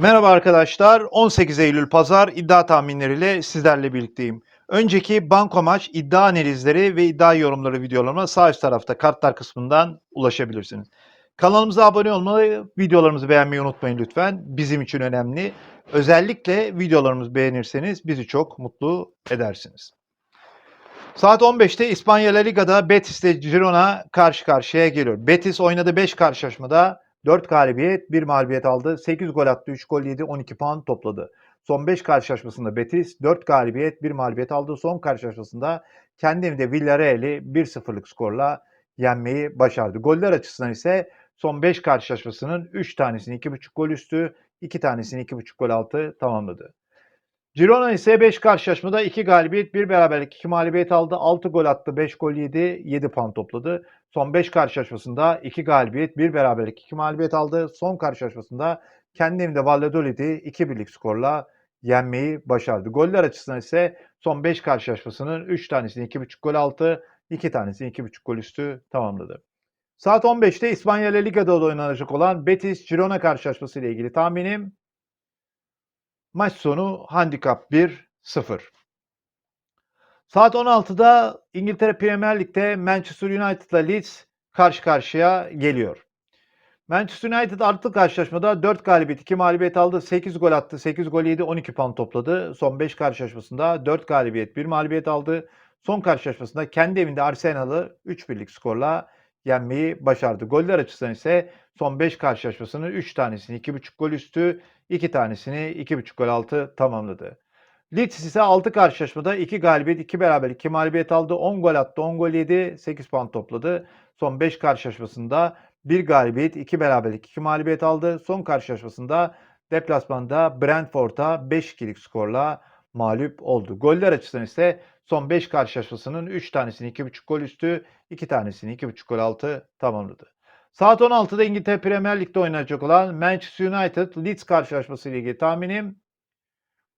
Merhaba arkadaşlar. 18 Eylül Pazar iddia tahminleriyle sizlerle birlikteyim. Önceki banko maç iddia analizleri ve iddia yorumları videolarıma sağ üst tarafta kartlar kısmından ulaşabilirsiniz. Kanalımıza abone olmayı, videolarımızı beğenmeyi unutmayın lütfen. Bizim için önemli. Özellikle videolarımızı beğenirseniz bizi çok mutlu edersiniz. Saat 15'te İspanya La Liga'da Betis ile Girona karşı karşıya geliyor. Betis oynadı 5 karşılaşmada 4 galibiyet, 1 mağlubiyet aldı. 8 gol attı, 3 gol yedi, 12 puan topladı. Son 5 karşılaşmasında Betis 4 galibiyet, 1 mağlubiyet aldı. Son karşılaşmasında kendi evinde Villarreal'i 1-0'lık skorla yenmeyi başardı. Goller açısından ise son 5 karşılaşmasının 3 tanesini 2.5 gol üstü, 2 tanesini 2.5 gol altı tamamladı. Girona ise 5 karşılaşmada 2 galibiyet, 1 beraberlik, 2 mağlubiyet aldı. 6 gol attı, 5 gol yedi, 7 puan topladı. Son 5 karşılaşmasında 2 galibiyet, 1 beraberlik, 2 mağlubiyet aldı. Son karşılaşmasında kendi evinde Valladolid'i 2 birlik skorla yenmeyi başardı. Goller açısından ise son 5 karşılaşmasının 3 tanesini 2.5 gol altı, 2 tanesini 2.5 gol üstü tamamladı. Saat 15'te İspanya La Liga'da da oynanacak olan Betis-Girona karşılaşması ile ilgili tahminim maç sonu handikap 1-0. Saat 16'da İngiltere Premier Lig'de Manchester United ile Leeds karşı karşıya geliyor. Manchester United artı karşılaşmada 4 galibiyet 2 mağlubiyet aldı. 8 gol attı. 8 gol yedi 12 puan topladı. Son 5 karşılaşmasında 4 galibiyet 1 mağlubiyet aldı. Son karşılaşmasında kendi evinde Arsenal'ı 3 birlik skorla yenmeyi başardı. Goller açısından ise son 5 karşılaşmasının 3 tanesini 2.5 gol üstü, 2 tanesini 2.5 gol altı tamamladı. Leeds ise 6 karşılaşmada 2 galibiyet, 2 beraberlik, 2 mağlubiyet aldı. 10 gol attı, 10 gol yedi, 8 puan topladı. Son 5 karşılaşmasında 1 galibiyet, 2 beraberlik, 2 mağlubiyet aldı. Son karşılaşmasında deplasmanda Brentford'a 5-2'lik skorla mağlup oldu. Goller açısından ise son 5 karşılaşmasının 3 tanesini 2.5 gol üstü, 2 tanesini 2.5 gol altı tamamladı. Saat 16'da İngiltere Premier Lig'de oynanacak olan Manchester United Leeds karşılaşması ile ilgili tahminim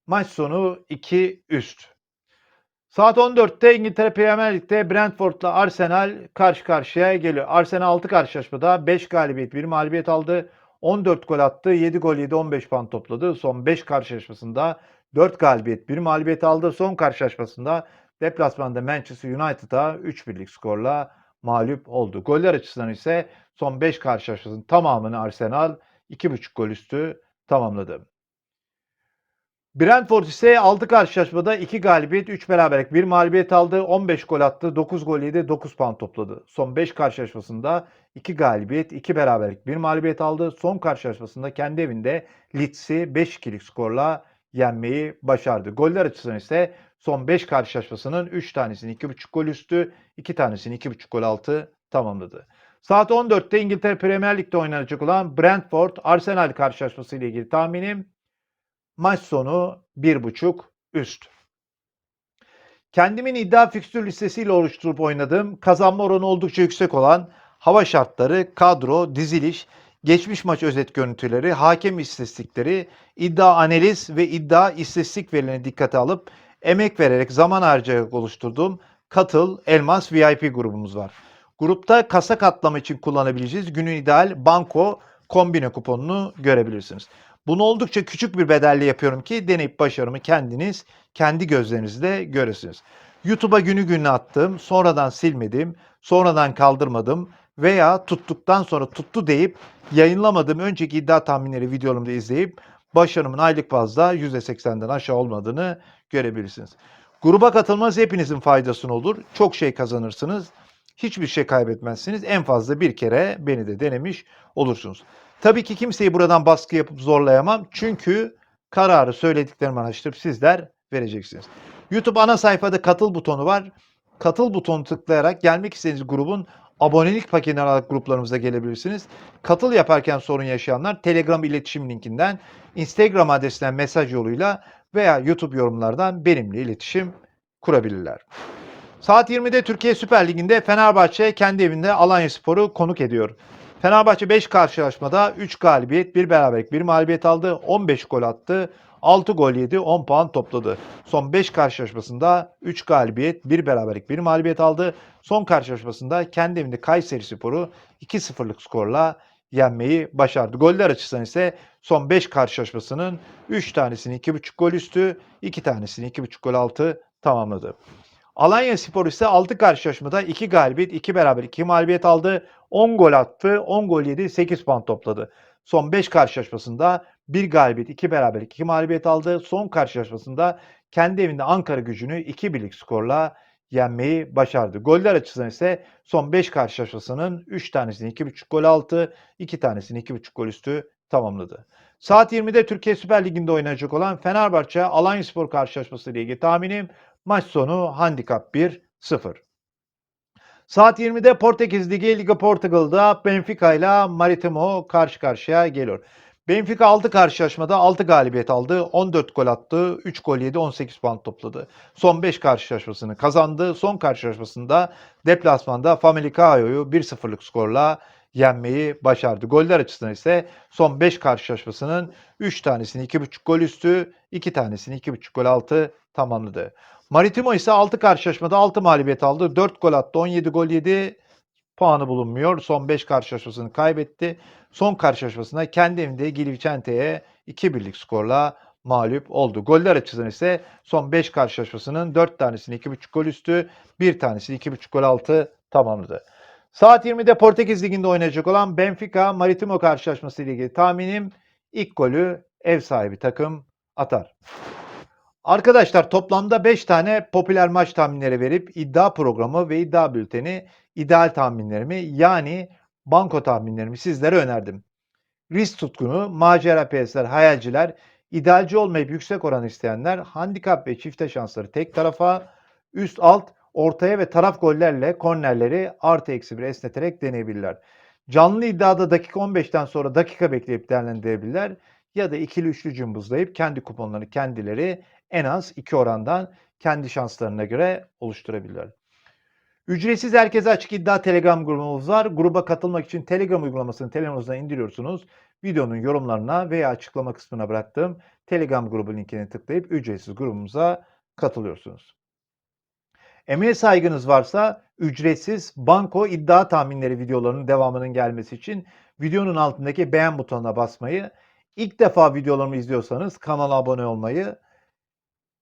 maç sonu 2 üst. Saat 14'te İngiltere Premier Lig'de Brentford'la Arsenal karşı karşıya geliyor. Arsenal 6 karşılaşmada 5 galibiyet 1 mağlubiyet aldı. 14 gol attı. 7 gol yedi 15 puan topladı. Son 5 karşılaşmasında 4 galibiyet 1 mağlubiyet aldı. Son karşılaşmasında deplasmanda Manchester United'a 3 birlik skorla mağlup oldu. Goller açısından ise son 5 karşılaşmasının tamamını Arsenal 2.5 gol üstü tamamladı. Brentford ise 6 karşılaşmada 2 galibiyet, 3 beraberlik, 1 mağlubiyet aldı. 15 gol attı, 9 gol yedi, 9 puan topladı. Son 5 karşılaşmasında 2 galibiyet, 2 beraberlik, 1 mağlubiyet aldı. Son karşılaşmasında kendi evinde Leeds'i 5-2'lik skorla yenmeyi başardı. Goller açısından ise son 5 karşılaşmasının 3 tanesini 2.5 gol üstü, 2 tanesini 2.5 gol altı tamamladı. Saat 14'te İngiltere Premier Lig'de oynanacak olan Brentford Arsenal karşılaşması ile ilgili tahminim maç sonu 1.5 üst. Kendimin iddia fikstür listesiyle oluşturup oynadığım kazanma oranı oldukça yüksek olan hava şartları, kadro, diziliş, geçmiş maç özet görüntüleri, hakem istatistikleri, iddia analiz ve iddia istatistik verilerini dikkate alıp emek vererek zaman harcayarak oluşturduğum Katıl Elmas VIP grubumuz var. Grupta kasa katlama için kullanabileceğiniz günün ideal banko kombine kuponunu görebilirsiniz. Bunu oldukça küçük bir bedelle yapıyorum ki deneyip başarımı kendiniz kendi gözlerinizle göresiniz. YouTube'a günü gününe attığım, sonradan silmedim, sonradan kaldırmadım veya tuttuktan sonra tuttu deyip yayınlamadığım önceki iddia tahminleri videolarımda izleyip başarımın aylık bazda %80'den aşağı olmadığını görebilirsiniz. Gruba katılmanız hepinizin faydasına olur. Çok şey kazanırsınız. Hiçbir şey kaybetmezsiniz. En fazla bir kere beni de denemiş olursunuz. Tabii ki kimseyi buradan baskı yapıp zorlayamam. Çünkü kararı söylediklerimi araştırıp sizler vereceksiniz. YouTube ana sayfada katıl butonu var. Katıl butonu tıklayarak gelmek istediğiniz grubun abonelik paketini alarak gruplarımıza gelebilirsiniz. Katıl yaparken sorun yaşayanlar Telegram iletişim linkinden, Instagram adresinden mesaj yoluyla veya YouTube yorumlardan benimle iletişim kurabilirler. Saat 20'de Türkiye Süper Ligi'nde Fenerbahçe kendi evinde Alanya Spor'u konuk ediyor. Fenerbahçe 5 karşılaşmada 3 galibiyet, 1 beraberlik, 1 mağlubiyet aldı. 15 gol attı. 6 gol yedi, 10 puan topladı. Son 5 karşılaşmasında 3 galibiyet, 1 beraberlik, 1 mağlubiyet aldı. Son karşılaşmasında kendi evinde Kayseri Spor'u 2-0'lık skorla yenmeyi başardı. Goller açısından ise son 5 karşılaşmasının 3 tanesini 2.5 gol üstü, 2 tanesini 2.5 gol altı tamamladı. Alanya Spor ise 6 karşılaşmada 2 galibiyet, 2 beraber 2 mağlubiyet aldı. 10 gol attı, 10 gol yedi, 8 puan topladı. Son 5 karşılaşmasında 1 galibiyet, 2 beraber 2 mağlubiyet aldı. Son karşılaşmasında kendi evinde Ankara gücünü 2 birlik skorla yenmeyi başardı. Goller açısından ise son 5 karşılaşmasının 3 tanesini 2.5 gol altı, 2 tanesini 2.5 gol üstü tamamladı. Saat 20'de Türkiye Süper Ligi'nde oynayacak olan Fenerbahçe Alanyaspor karşılaşması ile ilgili tahminim maç sonu handikap 1-0. Saat 20'de Portekiz Ligi Liga Portugal'da Benfica ile Maritimo karşı karşıya geliyor. Benfica 6 karşılaşmada 6 galibiyet aldı. 14 gol attı. 3 gol yedi. 18 puan topladı. Son 5 karşılaşmasını kazandı. Son karşılaşmasında deplasmanda Famalicão'yu 1-0'lık skorla yenmeyi başardı. Goller açısından ise son 5 karşılaşmasının 3 tanesini 2.5 gol üstü, 2 tanesini 2.5 gol altı tamamladı. Maritimo ise 6 karşılaşmada 6 mağlubiyet aldı. 4 gol attı, 17 gol yedi. Puanı bulunmuyor. Son 5 karşılaşmasını kaybetti. Son karşılaşmasında kendi evinde Gilvicente'ye 2 birlik skorla mağlup oldu. Goller açısından ise son 5 karşılaşmasının 4 tanesini 2.5 gol üstü, 1 tanesini 2.5 gol altı tamamladı. Saat 20'de Portekiz Ligi'nde oynayacak olan Benfica Maritimo karşılaşması ile ilgili tahminim ilk golü ev sahibi takım atar. Arkadaşlar toplamda 5 tane popüler maç tahminleri verip iddia programı ve iddia bülteni ideal tahminlerimi yani banko tahminlerimi sizlere önerdim. Risk tutkunu, macera piyaslar, hayalciler, idealci olmayıp yüksek oran isteyenler handikap ve çifte şansları tek tarafa, üst alt, ortaya ve taraf gollerle kornerleri artı eksi bir esneterek deneyebilirler. Canlı iddiada dakika 15'ten sonra dakika bekleyip değerlendirebilirler ya da ikili üçlü cımbızlayıp kendi kuponlarını kendileri en az iki orandan kendi şanslarına göre oluşturabilirler. Ücretsiz herkese açık iddia Telegram grubumuz var. Gruba katılmak için Telegram uygulamasını telefonunuzdan indiriyorsunuz. Videonun yorumlarına veya açıklama kısmına bıraktığım Telegram grubu linkini tıklayıp ücretsiz grubumuza katılıyorsunuz. Emeğe saygınız varsa ücretsiz banko iddia tahminleri videolarının devamının gelmesi için videonun altındaki beğen butonuna basmayı, ilk defa videolarımı izliyorsanız kanala abone olmayı,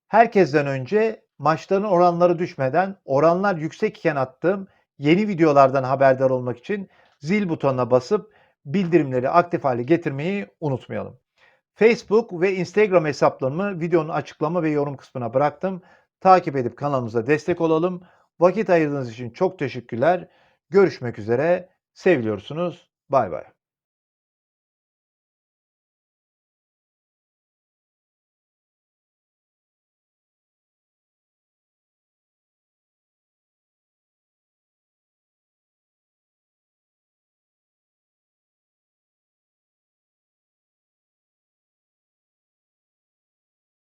herkesten önce maçların oranları düşmeden oranlar yüksek iken attığım yeni videolardan haberdar olmak için zil butonuna basıp bildirimleri aktif hale getirmeyi unutmayalım. Facebook ve Instagram hesaplarımı videonun açıklama ve yorum kısmına bıraktım. Takip edip kanalımıza destek olalım. Vakit ayırdığınız için çok teşekkürler. Görüşmek üzere. Seviliyorsunuz. Bay bay.